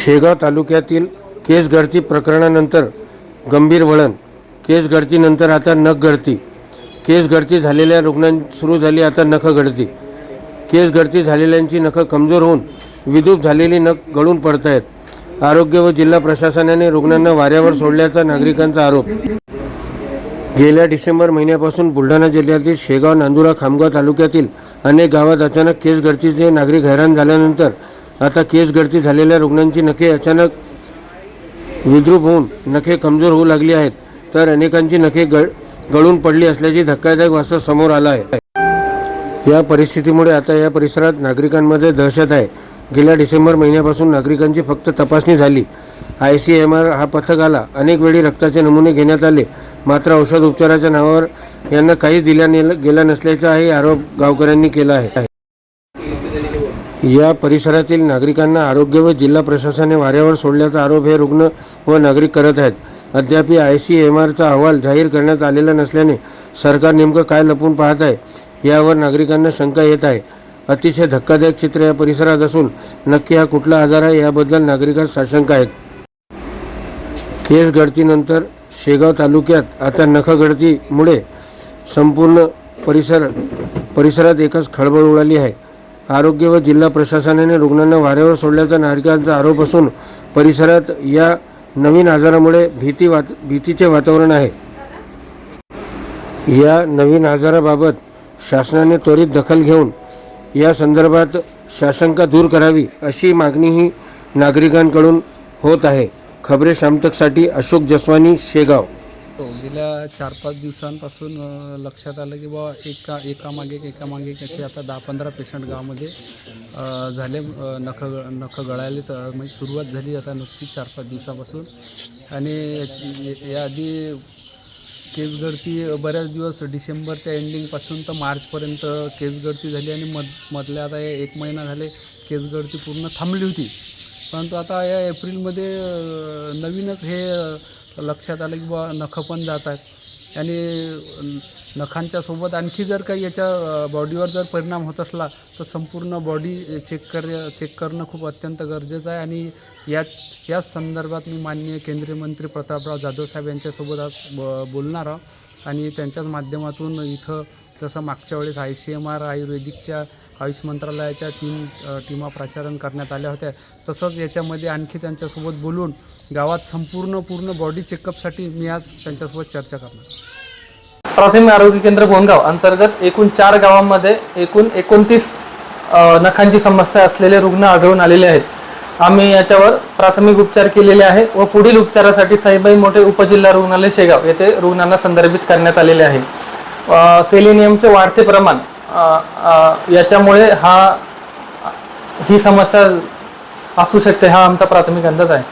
शेगाव तालुक्यातील केस गळती प्रकरणानंतर गंभीर वळण. केस गळतीनंतर आता नख गळती केस गळती झालेल्या रुग्णां सुरू झाली आता नख गळती केस गळती झालेल्यांची नखं कमजोर होऊन विदूप झालेली नख गळून पडत आहेत आरोग्य व जिल्हा प्रशासनाने रुग्णांना वाऱ्यावर सोडल्याचा नागरिकांचा आरोप. गेल्या डिसेंबर महिन्यापासून बुलढाणा जिल्ह्यातील शेगाव नांदुरा खामगाव तालुक्यातील अनेक गावात अचानक केस गळतीचे नागरिक हैराण झाल्यानंतर आता केस गळती झालेल्या रुग्णांची नखे अचानक विद्रूप होऊन नखे कमजोर होऊ लागली आहेत. तर अनेकांची नखे गळ गळून पडली असल्याची धक्कादायक वास्तव समोर आला आहे. या परिस्थितीमुळे आता या परिसरात नागरिकांमध्ये दहशत आहे. गेल्या डिसेंबर महिन्यापासून नागरिकांची फक्त तपासणी झाली. आय सी एम आर हा पथक आला. अनेक वेळी रक्ताचे नमुने घेण्यात आले. मात्र औषध उपचाराच्या नावावर यांना काही दिल्या गेला नसल्याचाही आरोप गावकऱ्यांनी केला आहे. या परिसरातील नागरिकांना आरोग्य व जिल्हा प्रशासनाने वाऱ्यावर सोडल्याचा आरोप हे रुग्ण व नागरिक करत आहेत. अद्याप आय सी एम आरचा अहवाल जाहीर करण्यात आलेला नसल्याने सरकार नेमकं काय लपून पाहत आहे यावर नागरिकांना शंका येत आहे. अतिशय धक्कादायक चित्र या परिसरात असून नक्की हा कुठला आजार आहे याबद्दल नागरिकात साशंक आहेत. केस गळतीनंतर शेगाव तालुक्यात आता नखगळतीमुळे संपूर्ण परिसर परिसरात एकच खळबळ उडाली आहे. आरोग्य व जिल्हा प्रशासनाने रुग्णांना वाऱ्यावर सोडल्याचा नागरिकांचा आरोप असून परिसरात या नवीन आजारामुळे भीती वात भीतीचे वातावरण आहे. या नवीन आजाराबाबत शासनाने त्वरित दखल घेऊन या संदर्भात शासंका दूर करावी अशी मागणीही नागरिकांकडून होत आहे. खबरे शामतकसाठी अशोक जसवानी शेगाव. हो गेल्या चार पाच दिवसांपासून लक्षात आलं की बाबा एका एकामागे एकामागे कसे असे आता दहा पंधरा पेशंट गावामध्ये झाले नख नख गळायलेच म्हणजे सुरुवात झाली आता नुकतीच चार पाच दिवसापासून. आणि याआधी केस गळती बऱ्याच दिवस डिसेंबरच्या एंडिंगपासून तर मार्चपर्यंत केस गळती झाली आणि मध मधल्या आता एक महिना झाले केस गळती पूर्ण थांबली होती. परंतु आता या एप्रिलमध्ये नवीनच हे लक्षात आलं की बा नखं पण जात आहेत. आणि नखांच्या सोबत आणखी जर काही याच्या बॉडीवर जर परिणाम होत असला तर संपूर्ण बॉडी चेक कर चेक करणं खूप अत्यंत गरजेचं आहे. आणि याच याच संदर्भात मी माननीय केंद्रीय मंत्री प्रतापराव जाधव साहेब यांच्यासोबत आज ब बोलणार आहोत. आणि त्यांच्याच माध्यमातून इथं जसं मागच्या वेळेस आय सी एम आर आयुर्वेदिकच्या आयुष मंत्रालयाच्या तीन टीमा प्रचारण करण्यात आल्या होत्या. तसंच याच्यामध्ये आणखी त्यांच्यासोबत बोलून गावात संपूर्ण पूर्ण बॉडी चेकअपसाठी मी आज त्यांच्यासोबत चर्चा करणार. प्राथमिक आरोग्य केंद्र गोंदगाव अंतर्गत एकूण चार गावांमध्ये एकूण एकोणतीस नखांची समस्या असलेले रुग्ण आढळून आलेले आहेत. आम्ही याच्यावर प्राथमिक उपचार केलेले आहे व पुढील उपचारासाठी साईबाई मोठे उपजिल्हा रुग्णालय शेगाव येथे रुग्णांना संदर्भित करण्यात आलेले आहे. सेलिनियमचे वाढते प्रमाण याच्यामुळे हा ही समस्या असू शकते हा आमचा प्राथमिक अंदाज आहे.